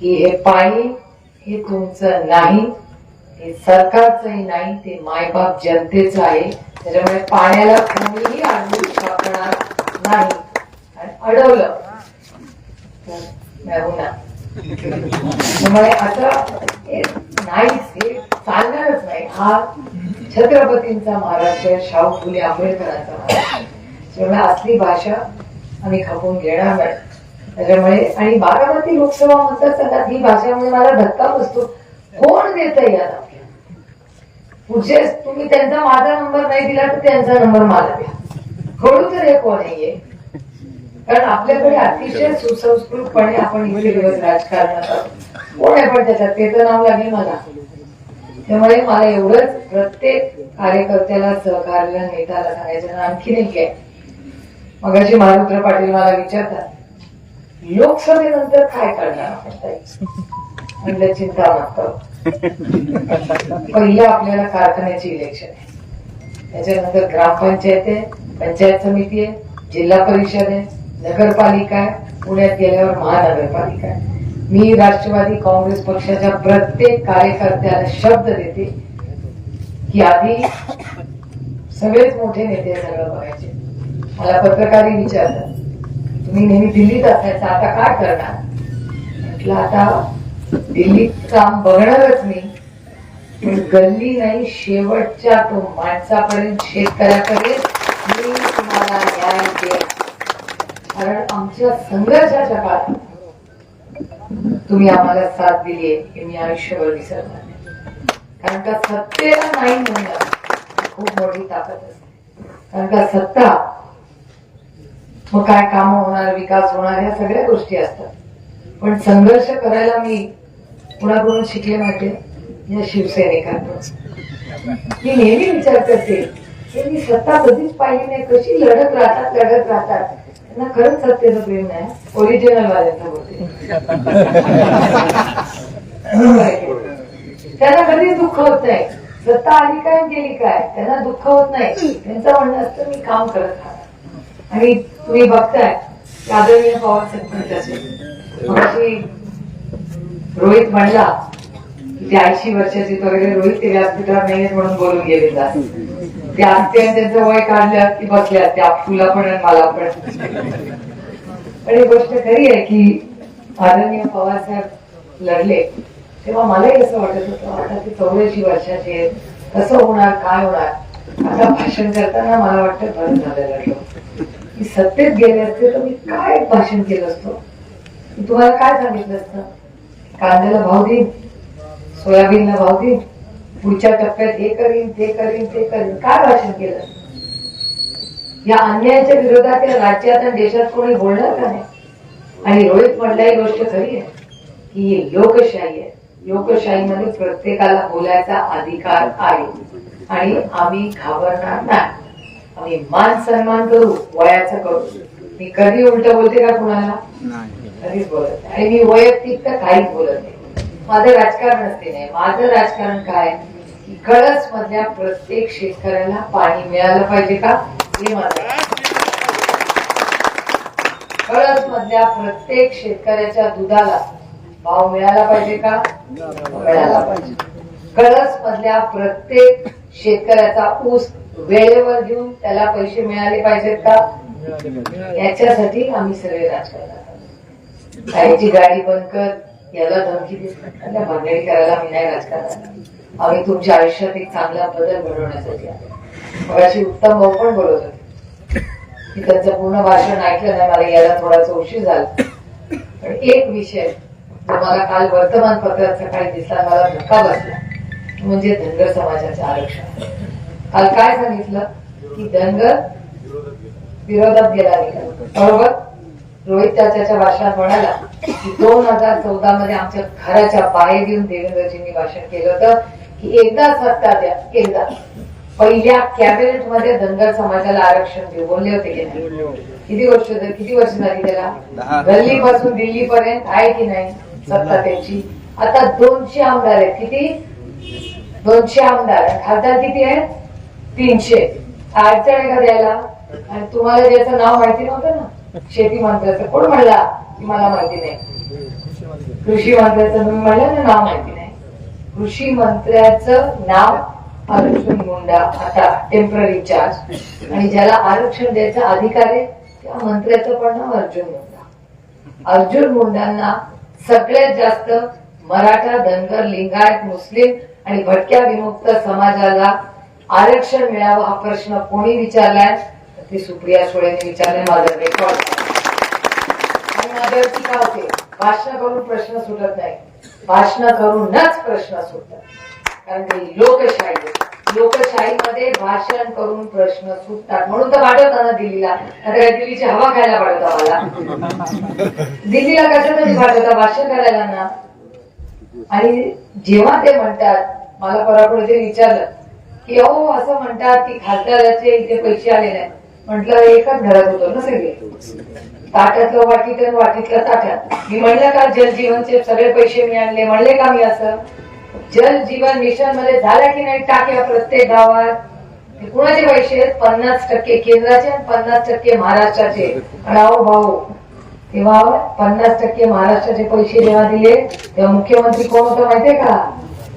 की हे पाणी हे तुमचं नाही हे सरकारचंही नाही ते मायबाप जनतेचं आहे. त्याच्यामुळे पाण्याला कोणीही अडवू शकणार नाही. आणि अडवलं. त्यामुळे आता हे नाहीच हे चालणारच नाही. हा छत्रपतींचा महाराष्ट्र शाहू फुले आंबेडकरांचा महाराष्ट्र. त्यामुळे असली भाषा आम्ही खपून घेणार नाही. त्याच्यामुळे आणि बारामती लोकसभा मतदारसंघात ही भाषेमुळे मला धक्का बसतो. कोण देत या पुढचे तुम्ही त्यांचा माझा नंबर नाही दिला तर त्यांचा नंबर मला द्या. कळू तर हे कोण नाहीये? कारण आपल्याकडे अतिशय सुसंस्कृतपणे आपण इथे दिवस राजकारणात कोण आहे पण त्याच्यात? ते तर नाव लागेल मला. त्यामुळे मला एवढंच प्रत्येक कार्यकर्त्याला सहकार्याला नेत्याला सांगायचं आणखीन एक आहे. मगाशी महारुद्र पाटील मला विचारतात लोकसभेनंतर काय करणार म्हणलं चिंता मागतो पहिलं आपल्याला कारखान्याची इलेक्शन आहे. त्याच्यानंतर ग्रामपंचायत आहे पंचायत समिती आहे जिल्हा परिषद आहे नगरपालिका आहे पुण्यात गेल्यावर महानगरपालिका आहे. मी राष्ट्रवादी काँग्रेस पक्षाच्या प्रत्येक कार्यकर्त्याला शब्द देते की आधी सगळेच मोठे नेते सगळं बघायचे. मला पत्रकारही विचारतात मी नेहमी दिल्लीत असायचं. आता काय करणार? म्हटलं आता दिल्लीत काम बघणारच मी. पण गल्ली नाही शेवटच्या तो माणसापर्यंत शेतकऱ्यापर्यंत मी तुम्हाला न्याय देईन. कारण आमच्या संघर्षाच्या काळात तुम्ही आम्हाला साथ दिली आहे हे मी आयुष्यभर विसरणार नाही. कारण का सत्तेला नाही म्हणणं खूप मोठी ताकद असते. कारण का सत्ता मग काय काम होणार विकास होणार ह्या सगळ्या गोष्टी असतात. पण संघर्ष करायला मी कुणाकडून शिकले माहिती या शिवसैनिकांकडून. मी नेहमी विचार करते की मी सत्ता कधीच पाहिली नाही कशी लढत राहतात लढत राहतात. त्यांना खरंच सत्तेचं प्रेम नाही. ओरिजिनल वाल्यांचं बोलते. त्यांना कधीच दुःख होत नाही. सत्ता आली काय गेली काय त्यांना दुःख होत नाही. त्यांचं म्हणणं असतं मी काम करत राहतो. आणि तुम्ही बघताय आदरणीय पवार सरपंचाचे रोहित म्हणला ते ऐंशी वर्षाचे वगैरे रोहित ते व्यासपीठावर नाही म्हणून बोलून गेले जात. ते असते त्यांचं वय काढलं की बसल्या त्या तुला पण आणि मला पण. पण ही गोष्ट खरी आहे की आदरणीय पवार साहेब लढले तेव्हा मलाही असं वाटत होतं आता ते चौऱ्याऐंशी वर्षाचे आहेत कसं होणार काय होणार? आता भाषण करताना मला वाटतं बरं झालं लढलो की सत्तेत गेले असते तर मी काय भाषण केलं असतो? तुम्हाला काय सांगितलं असतं? कांद्याला भाव देईन सोयाबीनला भाव देईन पुढच्या टप्प्यात हे करीन ते करीन ते करीन. काय भाषण केलं या अन्यायाच्या विरोधात या राज्यात आणि देशात कोणी बोलणार का नाही? आणि रोहित म्हणला ही गोष्ट खरी आहे की ही लोकशाही आहे. लोकशाहीमध्ये प्रत्येकाला बोलायचा अधिकार आहे. आणि आम्ही घाबरणार नाही. आम्ही मान सन्मान करू वयाचा करू. मी कधी उलट बोलते का कुणाला? कधीच बोलत नाही. आणि मी वैयक्तिक तर काहीच बोलत नाही. माझं राजकारण असते नाही. माझं राजकारण काय? की कळस मधल्या प्रत्येक शेतकऱ्याला पाणी मिळालं पाहिजे का? हे माझं कळस मधल्या प्रत्येक शेतकऱ्याच्या दुधाला भाव मिळाला पाहिजे का? मिळाला पाहिजे. कळस मधल्या प्रत्येक शेतकऱ्याचा ऊस वेळेवर घेऊन त्याला पैसे मिळाले पाहिजेत का? याच्यासाठी आम्ही सगळे राजकारणात. गाडीची गाडी बंद कर याला धमकी दिसतात भांडणी करायला मी नाही राजकारणात आम्ही तुमच्या आयुष्यात एक चांगला बदल घडवण्यासाठी आलो मग अशी उत्तम भाऊ पण बोलत होते की त्यांचं पूर्ण भाषण ऐकलं नाही मला यायला थोडासा उशीर झाला. पण एक विषय जो मला काल वर्तमानपत्रात सकाळी दिसला मला धक्का बसला. म्हणजे धनगर समाजाचे आरक्षण. काल काय सांगितलं? की धनगर विरोधात गेला बरोबर? रोहित त्याच्या भाषणात म्हणाला की दोन हजार चौदा मध्ये आमच्या घराच्या बाहेर येऊन देवेंद्रजींनी भाषण केलं होतं की एकदा सत्ता द्या एकदा. पहिल्या कॅबिनेटमध्ये धनगर समाजाला आरक्षण देऊ. बोलले होते की नाही? किती वर्ष झाली- किती वर्ष झाली त्याला? गल्ली पासून दिल्ली पर्यंत आहे की नाही सत्ता त्यांची? आता दोनशे आमदार आहेत. किती? दोनशे आमदार. आणि खासदार किती आहेत? तीनशे. अडचण आहे का द्यायला? आणि तुम्हाला ज्याचं नाव माहिती नव्हतं ना? शेती मंत्र्याचं. कोण म्हणला की मला माहिती नाही? कृषी मंत्र्याचं मी म्हणलं ना नाव माहिती नाही. कृषी मंत्र्याचं नाव अर्जुन मुंडा. आता टेंपररी चार्ज आणि ज्याला आरक्षण द्यायचा अधिकार आहे त्या मंत्र्याचं पण नाव अर्जुन मुंडा. अर्जुन मुंडांना सगळ्यात जास्त मराठा धनगर लिंगायत मुस्लिम आणि भटक्या विमुक्त समाजाला आरक्षण मिळावं हा प्रश्न कोणी विचारलाय? ती सुप्रिया सुळेने विचारले माझं रेकॉर्ड आणि माझ्यावर टीका होते? भाषण करून प्रश्न सुटत नाही. भाषण करूनच प्रश्न सुटतात. कारण ते लोकशाही लोकशाहीमध्ये भाषण करून प्रश्न सुटतात. म्हणून तर वाढवताना ना दिल्लीला. आता काय दिल्लीची हवा खायला पाठवता मला दिल्लीला कशासाठी पाठवता भाषण करायला ना. आणि जेव्हा ते म्हणतात मला परवा ते विचारलं की अहो असं म्हणतात की खासदाराचे इथे पैसे आलेले आहेत. म्हटलं एकच घरात होतो ना सगळे. ताट्यातलं वाटीत आणि वाटीतलं ताट्यात मी म्हणलं का जल जीवनचे सगळे पैसे मी आणले. म्हणले का मी असं? जल जीवन मिशनमध्ये झाल्या की नाही टाक्या प्रत्येक गावात? कुणाचे पैसे आहेत? पन्नास टक्के केंद्राचे आणि पन्नास टक्के महाराष्ट्राचे. आणि अहो भाऊ तेव्हा पन्नास टक्के महाराष्ट्राचे पैसे जेव्हा दिले तेव्हा मुख्यमंत्री कोण होतं माहितीये का?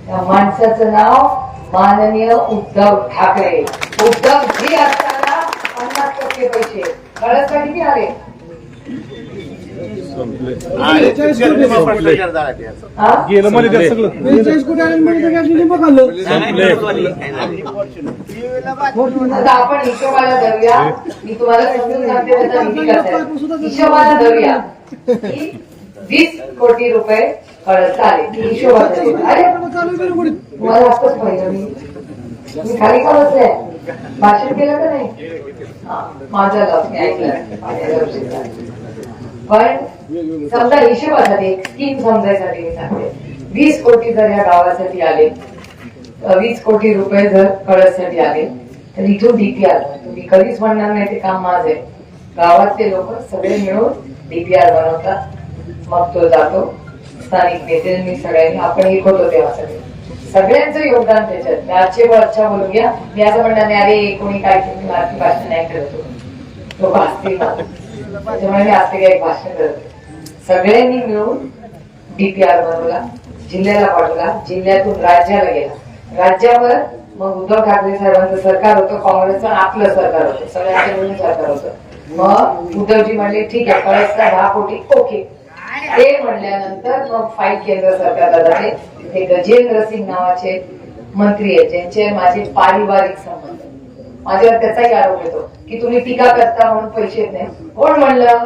त्या माणसाचं नाव माननीय उद्धव ठाकरे. उद्धव जी असताना पन्नास टक्के पैसे. कळत का किती आले हा? म्हणजे आपण हिशोबाला धरूया. मी तुम्हाला समजून सांगते. हिशोबाला धरूया. वीस कोटी रुपये मी खाली का बसले? भाषण केलं का नाही? माझा माझं लक्ष ऐकलं पण समजा हिशोबासाठी एक स्कीम समजायसाठी मी सांगते. वीस कोटी जर या गावासाठी आले वीस कोटी रुपये जर कळसाठी आले तर इथून डीपीआर तुम्ही कधीच म्हणणार नाही ते काम माझं आहे. गावातले लोक सगळे मिळून डीपीआर बनवतात. मग तो जातो. स्थानिक नेत्यांनी सगळ्यांनी आपण एक होतो तेव्हा सगळे. सगळ्यांचं योगदान त्याच्यात. मी आजचे वर बोलून घ्या मी असं म्हणणार नाही अरे कोणी काय केलं मराठी भाषा नाही करत होतो. लोक असतील त्याच्यामुळे मी असते काही भाषण करत सगळ्यांनी मिळून डीपीआर बनवला जिल्ह्याला पाठवला जिल्ह्यातून राज्याला गेला. राज्यावर मग उद्धव ठाकरे साहेबांचं सरकार होतं काँग्रेसचं आपलं सरकार होतं. सगळ्यांचं मिळून सरकार होतं. मग उद्धवजी म्हणले ठीक आहे कळसला दहा कोटी ओके. ते म्हणल्यानंतर मग फाईट केंद्र सरकारला जाते. ते गजेंद्र सिंग नावाचे मंत्री आहेत ज्यांचे माझे पारिवारिक संबंध. माझ्यावर त्याचाही आरोप येतो की तुम्ही टीका करता म्हणून पैसे येत नाही. कोण म्हणलं?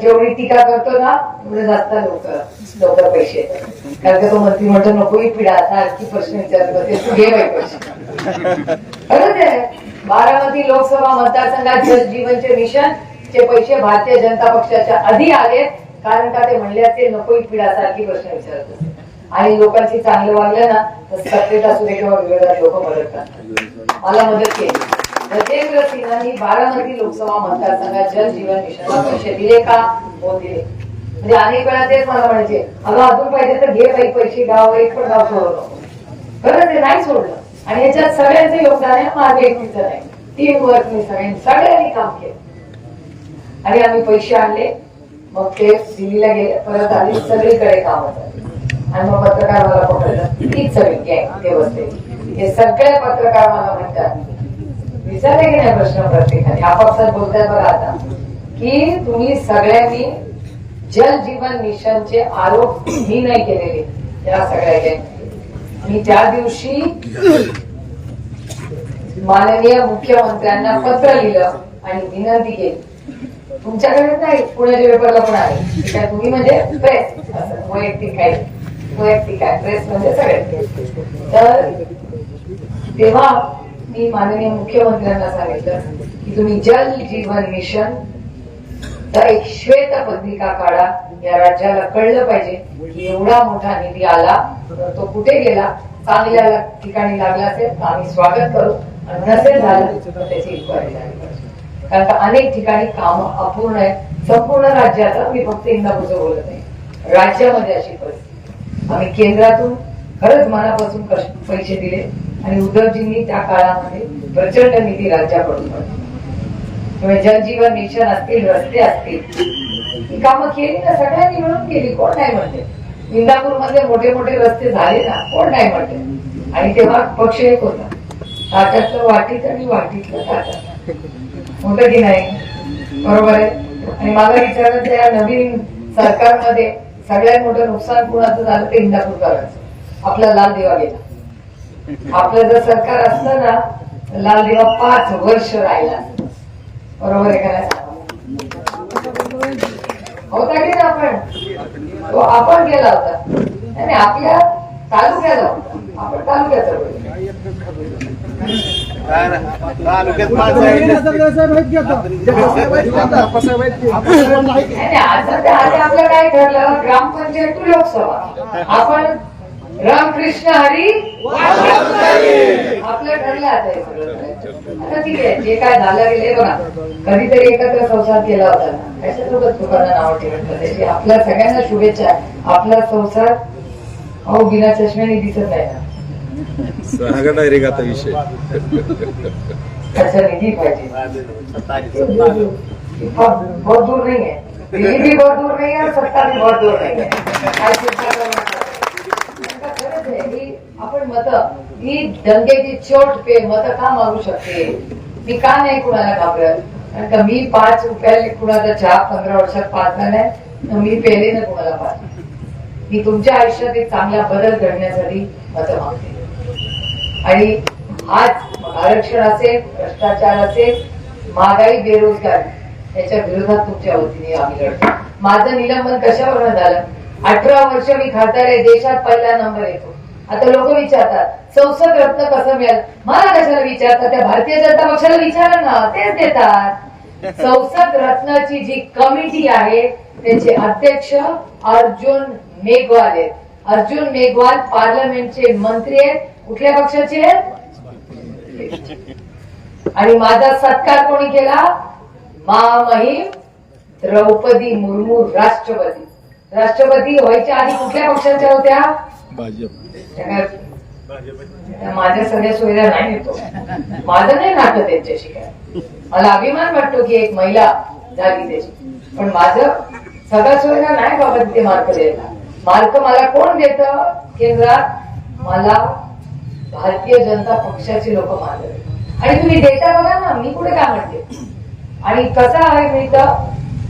जेवढी टीका करतो ना म्हणजे जास्त लवकर लवकर पैसे येतात. कारण का तो मंत्री म्हणतो नकोही पिढा आता आणखी प्रश्न विचारतो ते तू घे बाई पैसे. खरंच आहे. बारामती लोकसभा मतदारसंघात जल जीवनचे मिशन चे पैसे भारतीय जनता पक्षाच्या आधी आलेत कारण का ते म्हणले असते नको पिढा सारखी प्रश्न असते आणि लोकांशी चांगलं वागलं ना तर सत्तेत असू दे किंवा विरोधात लोक मदत करतात. मला मदत केली. गजेंद्र सिंहांनी बारामती लोकसभा मतदारसंघात जल जीवन मिशनला पैसे दिले का? हो दिले. म्हणजे अनेक वेळा तेच मला म्हणायचे अगं अजून पाहिजे तर घे काही पैसे गाव एक पण गाव सोडलं खरं ते नाही सोडलं. आणि याच्यात सगळ्यांचं योगदान आहे माझे एकटीचं नाही. टीम वर्क मी सगळ्यांनी सगळ्यांनी काम केलं. आणि आम्ही पैसे आणले. मग ते दिल्लीला गेले परत आली सगळीकडे काम होतं. आणि मग पत्रकार मला पकडलं. तीच सगळी गॅंग ते बसले हे सगळे पत्रकार मला म्हणतात विचारले की नाही प्रश्न प्रत्येकाने? आपापसात बोलतात बघा आता की तुम्ही सगळ्यांनी जल जीवन मिशनचे आरोप मी नाही केलेले या सगळ्या मी त्या दिवशी माननीय मुख्यमंत्र्यांना पत्र लिहिलं आणि विनंती केली. तुमच्याकडे नाही पुण्याच्या पेपरला पण आहे. तुम्ही म्हणजे प्रेस वैयक्तिक आहे. वैयक्तिक आहे प्रेस म्हणजे सगळे तर तेव्हा मी माननीय मुख्यमंत्र्यांना सांगितलं की तुम्ही जल जीवन मिशन एक श्वेत पत्रिका काढा. या राज्याला कळलं पाहिजे की एवढा मोठा निधी आला तर तो कुठे गेला? चांगल्या ठिकाणी लागला असेल तर आम्ही स्वागत करू. आणि नसेल झालं तर त्याची इन्क्वायरी झाली. पाहिजे कारण का अनेक ठिकाणी काम अपूर्ण आहे संपूर्ण राज्याचा मी फक्त इंदापूरचं बोलत नाही. राज्यामध्ये अशी परिस्थिती. आम्ही केंद्रातून खरंच मनापासून पैसे दिले आणि उद्धवजींनी त्या काळामध्ये प्रचंड निधी राज्याकडून पडला जनजीवन मिशन असतील रस्ते असतील ही कामं केली ना सगळ्यांनी मिळून केली. कोण नाही म्हणते? इंदापूरमध्ये मोठे मोठे रस्ते झाले ना कोण नाही म्हणते? आणि तेव्हा पक्ष एक होता. ताट्यातलं वाटीत आणि वाटीतलं ताट्यात होतं की नाही? बरोबर आहे. आणि मला विचारलं त्या नवीन सरकारमध्ये सगळ्यात मोठं नुकसान कुणाचं झालं? ते इंदापूरकरांचं आपला लाल दिवा गेला. आपलं जर सरकार असलं ना लाल दिवा पाच वर्ष राहिला. बरोबर आहे का होता की ना आपण? तो आपण गेला होता. नाही आपल्या तालुक्याला आपण तालुक्याचा तालुक्यात माणसं साहेब नाही, आपलं काय ठरलं ग्रामपंचायत टू लोकसभा आपण रामकृष्ण हरी आपलं ठरलं आता हे सगळं आता ठीक आहे जे काय झालं गेले बघा कधीतरी एकत्र संसार केला होता ना लोकांना नाव ठेवलं त्याची आपल्या सगळ्यांना शुभेच्छा आपला संसार अहो बिना चष्म्याने दिसत नाही ना सांगा डायरेक्ट आता विषय? अच्छा निधी पाहिजे. बहुत दूर नहीं है दिल्ली भी बहुत दूर नहीं है सत्ता भी बहुत दूर नहीं है आपण मत ही दंगेची चोट पे मत का मागू शकते? मी का नाही कुणाला घाबरत? कारण का मी पाच रुपयाला कुणाचा चहा पंधरा वर्षात पाच झालाय तर मी पेले ना कुणाला पाच मी तुमच्या आयुष्यात एक चांगला बदल घडण्यासाठी मत मागते. आणि आज आरक्षण असेल भ्रष्टाचार असेल महागाई बेरोजगारी याच्या विरोधात तुमच्या वतीने आम्ही लढतो. माझं निलंबन कशावर झालं? अठरा वर्ष मी खासदार आहे देशात पहिला नंबर येतो. आता लोक विचारतात संसद रत्न कसं मिळालं? मला कशाला विचारतात त्या भारतीय जनता पक्षाला विचारा ना तेच देतात. संसद रत्नाची जी कमिटी आहे त्याचे अध्यक्ष अर्जुन मेघवाल आहेत. अर्जुन मेघवाल पार्लमेंटचे मंत्री आहेत. कुठल्या पक्षाचे? आणि माझा सत्कार कोणी केला? महामहिम द्रौपदी मुर्मू राष्ट्रपती. राष्ट्रपती व्हायच्या आधी कुठल्या पक्षाच्या होत्या? माझ्या सगळ्या सोयऱ्या नाही येतो माझं नाही नातं त्यांच्याशी काय. मला अभिमान वाटतो की एक महिला झाली त्याची. पण माझं सगळ्या सोयऱ्या नाही बाबा तिथे मार्क द्यायला. मार्क मला कोण देत? केंद्रात मला भारतीय जनता पक्षाचे लोक मानतात. आणि तुम्ही डेटा बघा ना मी कुठे काय म्हणते? आणि कसं आहे मी तर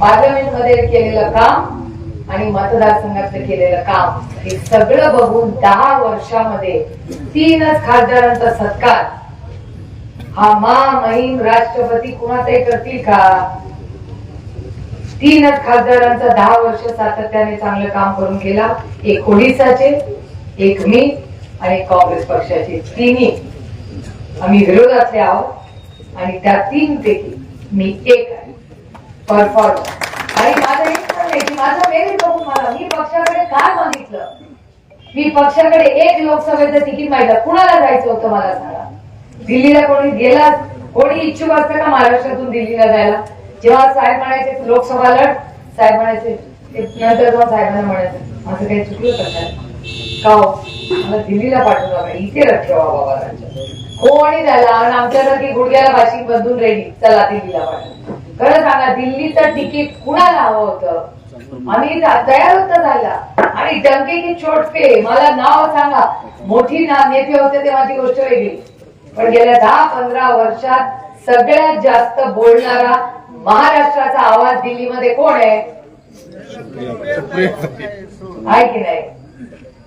पार्लमेंटमध्ये केलेलं काम आणि मतदारसंघातलं केलेलं काम हे सगळं बघून दहा वर्षामध्ये तीनच खासदारांचा सत्कार. हा मा महिम राष्ट्रपती कुणाचाही करतील का? तीनच खासदारांचा दहा वर्ष सातत्याने चांगलं काम करून केला. एक ओडिसाचे एक मी आणि काँग्रेस पक्षाचे तिन्ही. आम्ही विरोधातले आहोत आणि त्या तीन पैकी मी एक आहे. परफॉर्मन्स आणि माझं एक पण की माझं मेरिट बघून मला मी पक्षाकडे काय मागितलं? मी पक्षाकडे एक लोकसभेचं तिकीट मागितलं. कुणाला जायचं होतं मला सांगा? दिल्लीला कोणी गेला? कोणी इच्छुक असतं का महाराष्ट्रातून दिल्लीला जायला? जेव्हा साहेब म्हणायचे लोकसभा लढ. साहेब म्हणायचे नंतर जेव्हा साहेबांना म्हणायचं. असं काही चुकलं का का हो? मला दिल्लीला पाठवू नका इथे ठेवा बाबा कोणी झाला आणि आमच्यासारखी गुडघ्याला भाषिक बंधून रेडी चला दिल्लीला पाठव खरं सांगा दिल्लीचं तिकीट कुणाला हवं होतं? आम्ही तयार होत जायला आणि डंकेची चोट पे मला नाव सांगा. मोठी ना नेते होते ती गोष्ट वेगळी. पण गेल्या दहा पंधरा वर्षात सगळ्यात जास्त बोलणारा महाराष्ट्राचा आवाज दिल्लीमध्ये कोण आहे? आहे की नाही?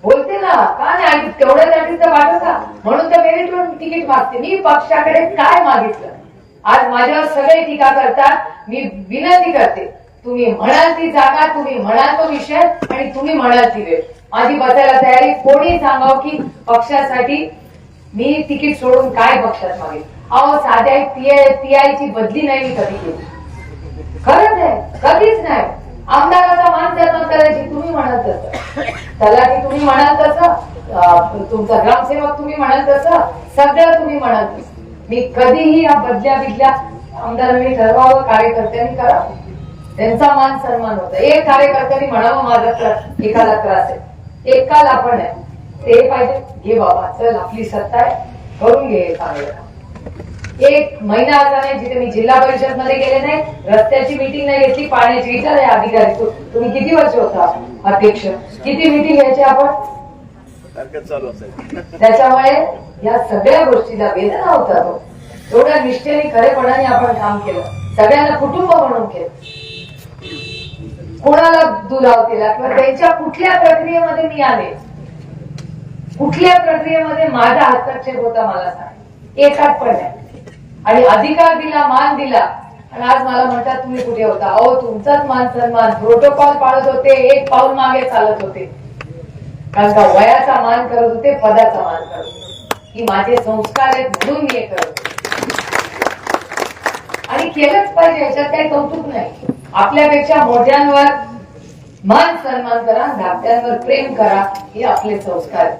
बोलते ना का नाही आणि तेवढ्यासाठी तर पाठवता म्हणून तर मेरिटवर तिकीट मागते. मी पक्षाकडे काय मागितलं? आज माझ्यावर सगळे टीका करतात. मी विनंती करते. तुम्ही म्हणाल ती जागा तुम्ही म्हणाल तो विषय आणि तुम्ही म्हणाल ती वेळ. माझी बसायला तयारी कोणी सांगाव की पक्षासाठी मी तिकीट सोडून काय पक्षात मागेल? अहो साध्या पीआय पीआयची बदली नाही मी कधी केली. खरंच आहे. कधीच नाही. आमदाराचा मान जन्म करायची तुम्ही म्हणाल तसं. तलाठी तुम्ही म्हणाल तसं. तुमचा ग्रामसेवक तुम्ही म्हणाल तसं. सगळं तुम्ही म्हणाल तसं. मी कधीही या बदल्या बिदल्या आमदारांनी ठरवावं कार्यकर्त्यांनी करावं. त्यांचा मान सन्मान होता. एक कार्यकर्त्यांनी म्हणावं माझा त्रास एकाला त्रास आहे. एकाला आपण आहे. ते पाहिजे. घे बाबा चल आपली सत्ता आहे. करून घे चांगलं एक महिना असा नाही जिथे मी जिल्हा परिषदमध्ये गेले नाही रस्त्याची मीटिंग नाही घेतली पाण्याची विचार आहे अधिकारी तू- तुम्ही किती वर्ष होता अध्यक्ष? किती मीटिंग घ्यायची आपण? त्याच्यामुळे या सगळ्या गोष्टीला वेदना होता तो. एवढ्या निष्ठेने खरेपणाने आपण काम केलं. सगळ्यांना कुटुंब म्हणून केलं. कोणाला दुराव केला किंवा त्यांच्या कुठल्या प्रक्रियेमध्ये मी आले? कुठल्या प्रक्रियेमध्ये माझा हस्तक्षेप होता मला सांग. एकात पण नाही आणि अधिकार दिला मान दिला. आणि आज मला म्हणतात तुम्ही कुठे होता? अहो तुमचाच मान सन्मान प्रोटोकॉल पाळत होते एक पाऊल मागे चालत होते. कारण का वयाचा मान करत होते पदाचा मान करत होते. की माझे संस्कार आहेत म्हणून मी करत होते. आणि केलंच पाहिजे याच्यात काही कौतुक नाही. आपल्यापेक्षा मोठ्यांवर मान सन्मान करा धाकट्यांवर प्रेम करा हे आपले संस्कार